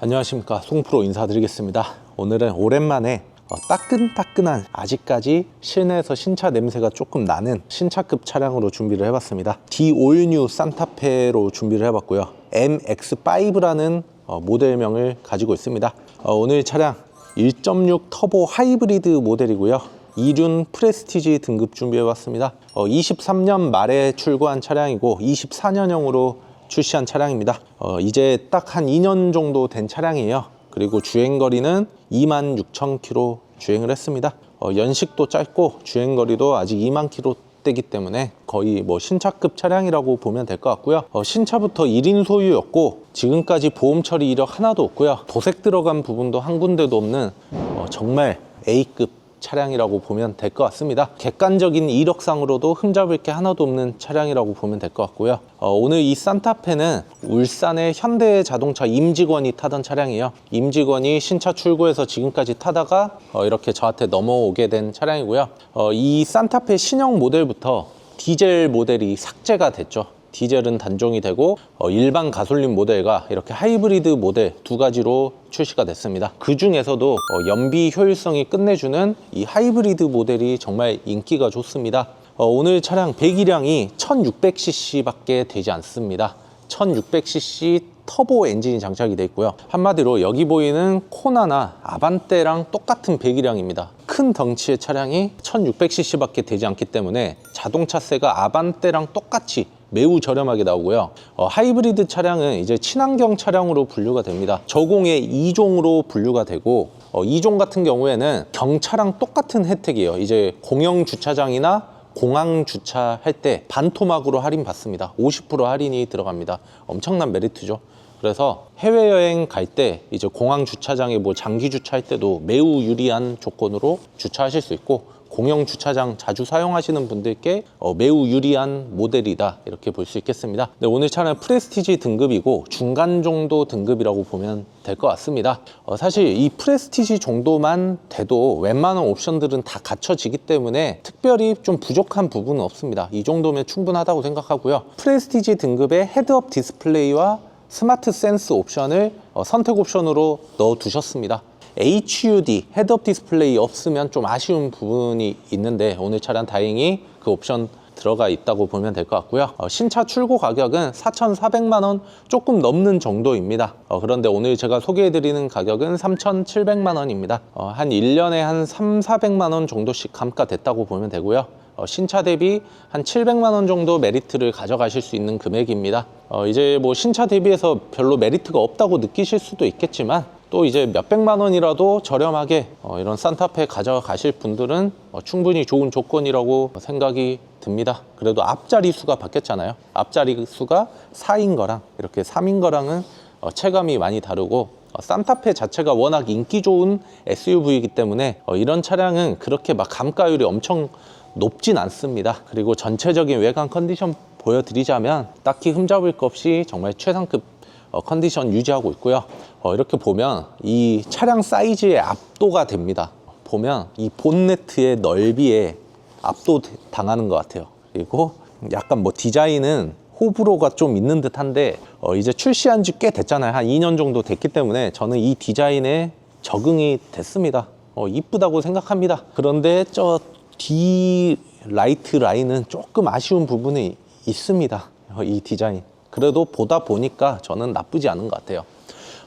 안녕하십니까. 송프로 인사드리겠습니다. 오늘은 오랜만에 어, 따끈따끈한 아직까지 실내에서 신차 냄새가 조금 나는 신차급 차량으로 준비를 해봤습니다. D 올뉴 산타페로 준비를 해봤고요. MX5라는 어, 모델명을 가지고 있습니다. 어, 오늘 차량 1.6 터보 하이브리드 모델이고요. 이륜 프레스티지 등급 준비해봤습니다. 어, 23년 말에 출고한 차량이고 24년형으로 출시한 차량입니다. 어, 이제 딱 한 2년 정도 된 차량이에요. 그리고 주행거리는 2만 6천 킬로 주행을 했습니다. 어, 연식도 짧고 주행거리도 아직 2만 킬로대기 때문에 거의 뭐 신차급 차량이라고 보면 될 것 같고요. 어, 신차부터 1인 소유였고 지금까지 보험 처리 이력 하나도 없고요. 도색 들어간 부분도 한 군데도 없는 어, 정말 A급 차량이라고 보면 될 것 같습니다. 객관적인 이력상으로도 흠잡을 게 하나도 없는 차량이라고 보면 될 것 같고요. 어, 오늘 이 산타페는 울산의 현대 자동차 임직원이 타던 차량이에요. 임직원이 신차 출고해서 지금까지 타다가 어, 이렇게 저한테 넘어오게 된 차량이고요. 어, 이 산타페 신형 모델부터 디젤 모델이 삭제가 됐죠. 디젤은 단종이 되고 어, 일반 가솔린 모델과 이렇게 하이브리드 모델 두 가지로 출시가 됐습니다. 그 중에서도 어, 연비 효율성이 끝내주는 이 하이브리드 모델이 정말 인기가 좋습니다. 어, 오늘 차량 배기량이 1600cc밖에 되지 않습니다. 1600cc 터보 엔진이 장착이 되어 있고요. 한마디로 여기 보이는 코나나 아반떼랑 똑같은 배기량입니다. 큰 덩치의 차량이 1600cc밖에 되지 않기 때문에 자동차세가 아반떼랑 똑같이 매우 저렴하게 나오고요. 어, 하이브리드 차량은 이제 친환경 차량으로 분류가 됩니다. 저공의 2종으로 분류가 되고 어, 2종 같은 경우에는 경차랑 똑같은 혜택이에요. 이제 공영 주차장이나 공항 주차할 때 반토막으로 할인 받습니다. 50% 할인이 들어갑니다. 엄청난 메리트죠. 그래서 해외여행 갈 때 이제 공항 주차장에 뭐 장기 주차할 때도 매우 유리한 조건으로 주차하실 수 있고 공영 주차장 자주 사용하시는 분들께 어, 매우 유리한 모델이다 이렇게 볼 수 있겠습니다. 네, 오늘 차는 프레스티지 등급이고 중간 정도 등급이라고 보면 될 것 같습니다. 어, 사실 이 프레스티지 정도만 돼도 웬만한 옵션들은 다 갖춰지기 때문에 특별히 좀 부족한 부분은 없습니다. 이 정도면 충분하다고 생각하고요. 프레스티지 등급의 헤드업 디스플레이와 스마트 센스 옵션을 어, 선택 옵션으로 넣어 두셨습니다. HUD 헤드업 디스플레이 없으면 좀 아쉬운 부분이 있는데 오늘 차량 다행히 그 옵션 들어가 있다고 보면 될 것 같고요. 어, 신차 출고 가격은 4,400만 원 조금 넘는 정도입니다. 어, 그런데 오늘 제가 소개해 드리는 가격은 3,700만 원입니다. 어, 한 1년에 한 3, 400만 원 정도씩 감가됐다고 보면 되고요. 어, 신차 대비 한 700만 원 정도 메리트를 가져가실 수 있는 금액입니다. 어, 이제 뭐 신차 대비해서 별로 메리트가 없다고 느끼실 수도 있겠지만 또 이제 몇백만 원이라도 저렴하게 어, 이런 산타페 가져가실 분들은 어, 충분히 좋은 조건이라고 생각이 듭니다. 그래도 앞자리 수가 바뀌었잖아요. 앞자리 수가 4인 거랑 이렇게 3인 거랑은 어, 체감이 많이 다르고 어, 산타페 자체가 워낙 인기 좋은 SUV이기 때문에 어, 이런 차량은 그렇게 막 감가율이 엄청 높진 않습니다. 그리고 전체적인 외관 컨디션 보여드리자면 딱히 흠잡을 것 없이 정말 최상급 어, 컨디션 유지하고 있고요. 어, 이렇게 보면 이 차량 사이즈에 압도가 됩니다. 보면 이 본네트의 넓이에 압도 당하는 것 같아요. 그리고 약간 뭐 디자인은 호불호가 좀 있는 듯한데 어, 이제 출시한 지 꽤 됐잖아요. 한 2년 정도 됐기 때문에 저는 이 디자인에 적응이 됐습니다. 어, 이쁘다고 생각합니다. 그런데 저뒤 라이트 라인은 조금 아쉬운 부분이 있습니다. 어, 이 디자인. 그래도 보다 보니까 저는 나쁘지 않은 것 같아요.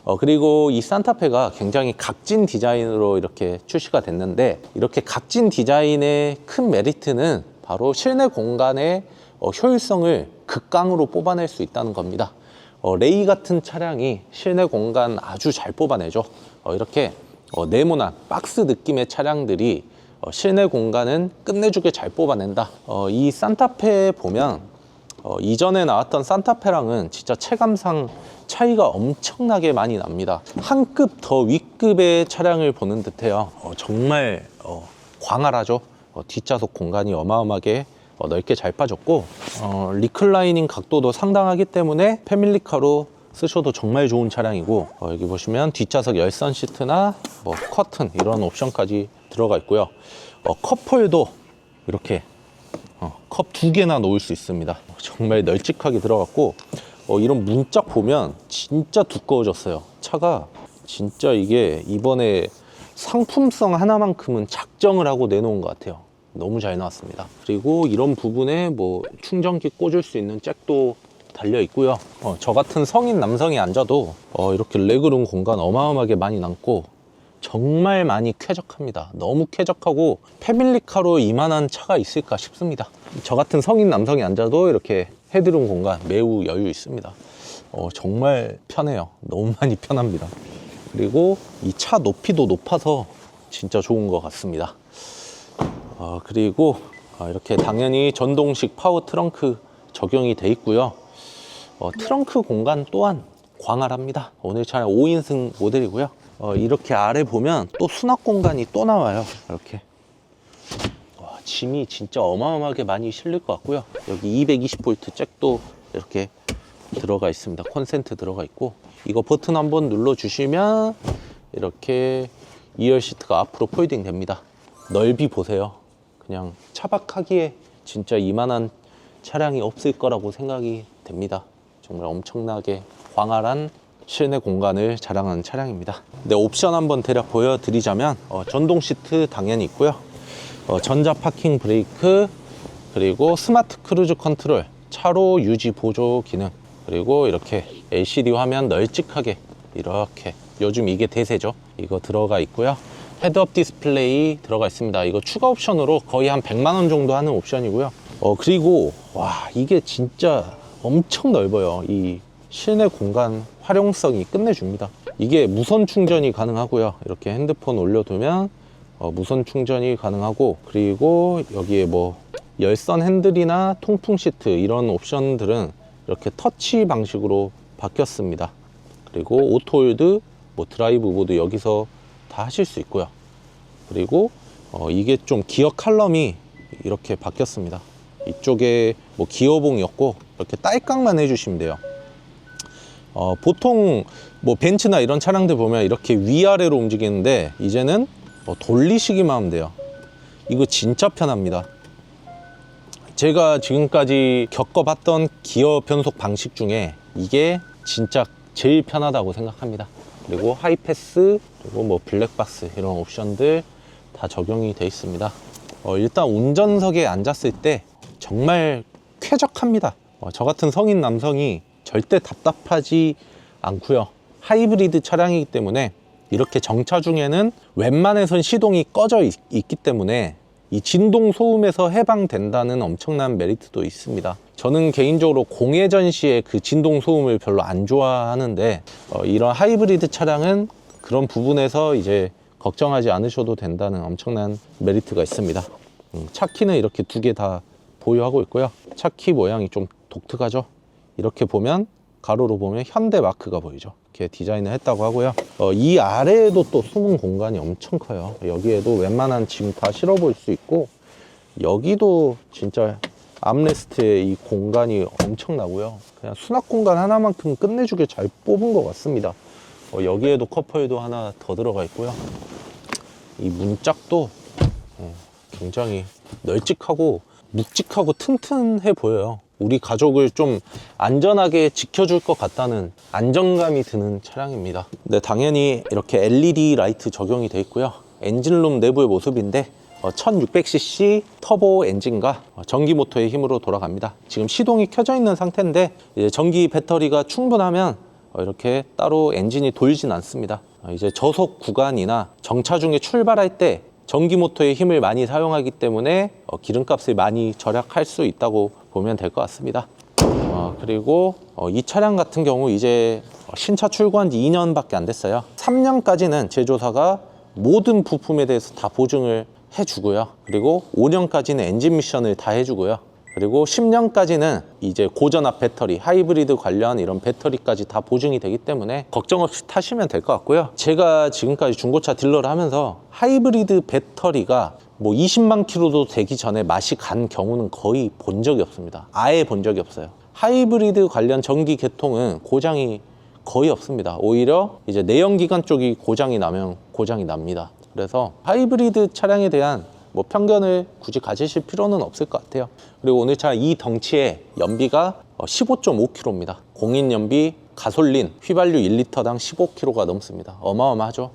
어, 그리고 이 산타페가 굉장히 각진 디자인으로 이렇게 출시가 됐는데 이렇게 각진 디자인의 큰 메리트는 바로 실내 공간의 어, 효율성을 극강으로 뽑아낼 수 있다는 겁니다. 어, 레이 같은 차량이 실내 공간 아주 잘 뽑아내죠. 어, 이렇게 어, 네모난 박스 느낌의 차량들이 어, 실내 공간은 끝내주게 잘 뽑아낸다. 어, 이 산타페 보면 어, 이전에 나왔던 산타페랑은 진짜 체감상 차이가 엄청나게 많이 납니다. 한 급 더 윗급의 차량을 보는 듯해요. 어, 정말 어, 광활하죠. 어, 뒷좌석 공간이 어마어마하게 어, 넓게 잘 빠졌고 어, 리클라이닝 각도도 상당하기 때문에 패밀리카로 쓰셔도 정말 좋은 차량이고 어, 여기 보시면 뒷좌석 열선 시트나 뭐 커튼 이런 옵션까지 들어가 있고요. 어, 컵홀도 이렇게 어, 컵두 개나 놓을 수 있습니다. 정말 널찍하게 들어갔고 어, 이런 문짝 보면 진짜 두꺼워졌어요. 차가 진짜 이게 이번에 상품성 하나만큼은 작정을 하고 내놓은 것 같아요. 너무 잘 나왔습니다. 그리고 이런 부분에 뭐 충전기 꽂을 수 있는 잭도 달려 있고요. 어, 저 같은 성인 남성이 앉아도 어, 이렇게 레그룸 공간 어마어마하게 많이 남고 정말 많이 쾌적합니다. 너무 쾌적하고 패밀리카로 이만한 차가 있을까 싶습니다. 저 같은 성인 남성이 앉아도 이렇게 헤드룸 공간 매우 여유 있습니다. 어, 정말 편해요. 너무 많이 편합니다. 그리고 이 차 높이도 높아서 진짜 좋은 것 같습니다. 어, 그리고 어, 이렇게 당연히 전동식 파워 트렁크 적용이 돼 있고요. 어, 트렁크 공간 또한 광활합니다. 오늘 차 5인승 모델이고요. 어, 이렇게 아래 보면 또 수납 공간이 또 나와요. 이렇게. 와, 짐이 진짜 어마어마하게 많이 실릴 것 같고요. 여기 220V 잭도 이렇게 들어가 있습니다. 콘센트 들어가 있고 이거 버튼 한번 눌러 주시면 이렇게 2열 시트가 앞으로 폴딩 됩니다. 넓이 보세요. 그냥 차박하기에 진짜 이만한 차량이 없을 거라고 생각이 됩니다. 정말 엄청나게 광활한 실내 공간을 자랑하는 차량입니다. 네, 옵션 한번 대략 보여드리자면 어, 전동 시트 당연히 있고요. 어, 전자 파킹 브레이크 그리고 스마트 크루즈 컨트롤 차로 유지 보조 기능 그리고 이렇게 LCD 화면 널찍하게 이렇게 요즘 이게 대세죠? 이거 들어가 있고요. 헤드업 디스플레이 들어가 있습니다. 이거 추가 옵션으로 거의 한 100만 원 정도 하는 옵션이고요. 어 그리고 와 이게 진짜 엄청 넓어요. 이 실내 공간 활용성이 끝내줍니다 이게 무선 충전이 가능하고요 이렇게 핸드폰 올려두면 어, 무선 충전이 가능하고 그리고 여기에 뭐 열선 핸들이나 통풍 시트 이런 옵션들은 이렇게 터치 방식으로 바뀌었습니다. 그리고 오토홀드, 뭐 드라이브 모드 여기서 다 하실 수 있고요. 그리고 어, 이게 좀 기어 칼럼이 이렇게 바뀌었습니다. 이쪽에 뭐 기어봉이었고 이렇게 딸깍만 해주시면 돼요. 어, 보통 뭐 벤츠나 이런 차량들 보면 이렇게 위아래로 움직이는데 이제는 뭐 돌리시기만 하면 돼요. 이거 진짜 편합니다. 제가 지금까지 겪어봤던 기어 변속 방식 중에 이게 진짜 제일 편하다고 생각합니다. 그리고 하이패스, 그리고 뭐 블랙박스 이런 옵션들 다 적용이 되어 있습니다. 어, 일단 운전석에 앉았을 때 정말 쾌적합니다. 어, 저 같은 성인 남성이 절대 답답하지 않고요. 하이브리드 차량이기 때문에 이렇게 정차 중에는 웬만해선 시동이 꺼져 있, 있기 때문에 이 진동 소음에서 해방된다는 엄청난 메리트도 있습니다. 저는 개인적으로 공회전 시에 그 진동 소음을 별로 안 좋아하는데 어, 이런 하이브리드 차량은 그런 부분에서 이제 걱정하지 않으셔도 된다는 엄청난 메리트가 있습니다. 음, 차키는 이렇게 두 개 다 보유하고 있고요. 차키 모양이 좀 독특하죠. 이렇게 보면 가로로 보면 현대 마크가 보이죠. 이렇게 디자인을 했다고 하고요. 어, 이 아래에도 또 숨은 공간이 엄청 커요. 여기에도 웬만한 짐 다 실어 볼 수 있고 여기도 진짜 암레스트의 이 공간이 엄청나고요. 그냥 수납 공간 하나만큼 끝내주게 잘 뽑은 것 같습니다. 어, 여기에도 컵홀도 하나 더 들어가 있고요. 이 문짝도 어, 굉장히 널찍하고 묵직하고 튼튼해 보여요. 우리 가족을 좀 안전하게 지켜줄 것 같다는 안정감이 드는 차량입니다. 네, 당연히 이렇게 LED 라이트 적용이 되어 있고요. 엔진룸 내부의 모습인데 1600cc 터보 엔진과 어, 전기 모터의 힘으로 돌아갑니다. 지금 시동이 켜져 있는 상태인데 전기 배터리가 충분하면 어, 이렇게 따로 엔진이 돌진 않습니다. 어, 이제 저속 구간이나 정차 중에 출발할 때 전기 모터의 힘을 많이 사용하기 때문에 어, 기름값을 많이 절약할 수 있다고 보면 될 것 같습니다. 어, 그리고 어, 이 차량 같은 경우 이제 신차 출고한 지 2년밖에 안 됐어요. 3년까지는 제조사가 모든 부품에 대해서 다 보증을 해주고요. 그리고 5년까지는 엔진 미션을 다 해주고요. 그리고 10년까지는 이제 고전압 배터리, 하이브리드 관련 이런 배터리까지 다 보증이 되기 때문에 걱정 없이 타시면 될 것 같고요. 제가 지금까지 중고차 딜러를 하면서 하이브리드 배터리가 뭐 20만 킬로도 되기 전에 맛이 간 경우는 거의 본 적이 없습니다. 아예 본 적이 없어요. 하이브리드 관련 전기 계통은 고장이 거의 없습니다. 오히려 이제 내연기관 쪽이 고장이 나면 고장이 납니다. 그래서 하이브리드 차량에 대한 뭐 편견을 굳이 가지실 필요는 없을 것 같아요. 그리고 오늘 차 이 덩치에 연비가 15.5km입니다. 공인 연비 가솔린 휘발유 1리터당 15kg가 넘습니다. 어마어마하죠.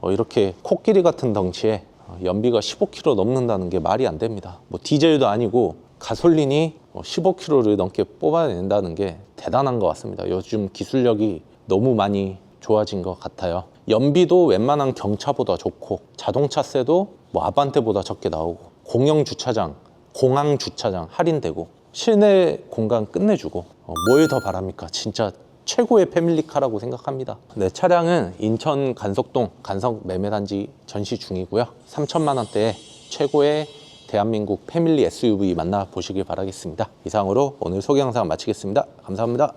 어, 이렇게 코끼리 같은 덩치에 어, 연비가 15km 넘는다는 게 말이 안 됩니다. 뭐 디젤도 아니고 가솔린이 15km를 넘게 뽑아낸다는 게 대단한 것 같습니다. 요즘 기술력이 너무 많이 좋아진 것 같아요. 연비도 웬만한 경차보다 좋고 자동차세도 뭐 아반떼보다 적게 나오고 공영 주차장, 공항 주차장 할인되고 실내 공간 끝내주고 어, 뭘더 바랍니까? 진짜 최고의 패밀리카라고 생각합니다. 네, 차량은 인천 간석동 간석 매매단지 전시 중이고요. 3천만 원대에 최고의 대한민국 패밀리 SUV 만나보시길 바라겠습니다. 이상으로 오늘 소개 영상 마치겠습니다. 감사합니다.